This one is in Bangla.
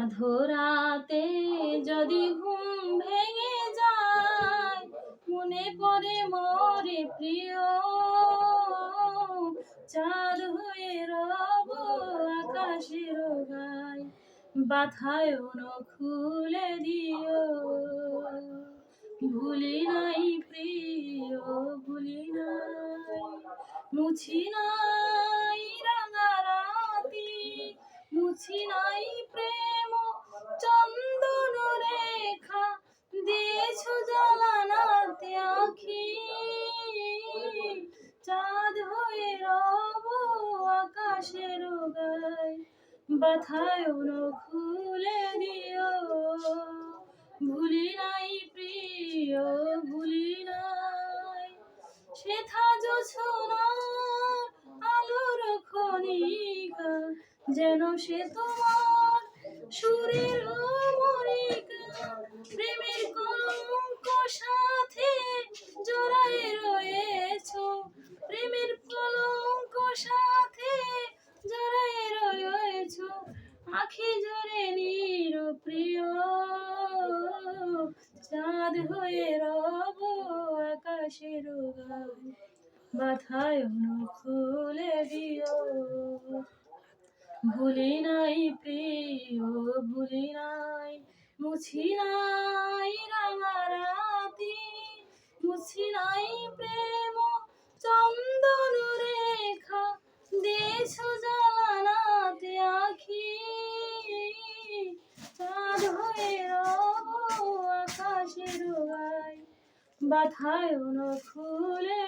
আধরাতে যদি ঘুম ভেঙে যায়, মনে পড়ে মরে প্রিয়। চাঁদ হয়ে রব আকাশের গায় বাথায় খুলে দিও। ভুলি নাই প্রিয়, ভুলি নাই, মুছি নাই আকাশের গায় বাথায় খুলে দিও। ভুলি নাই প্রিয়, ভুলি নাই। সেথা জোছনার আলোর খনিকা, যেন সে তোমার সুরের মরিকা প্রেমের কলঙ্ক সাথে আখি জোরে নির প্রিয়। চাঁদ হয়ে রব আকাশের মাথায় খুলে দিও। ভুলি নাই প্রিয়, ভুলি নাই, মুছি নাই হয়ে রব আকাশের বাধায় বাথায়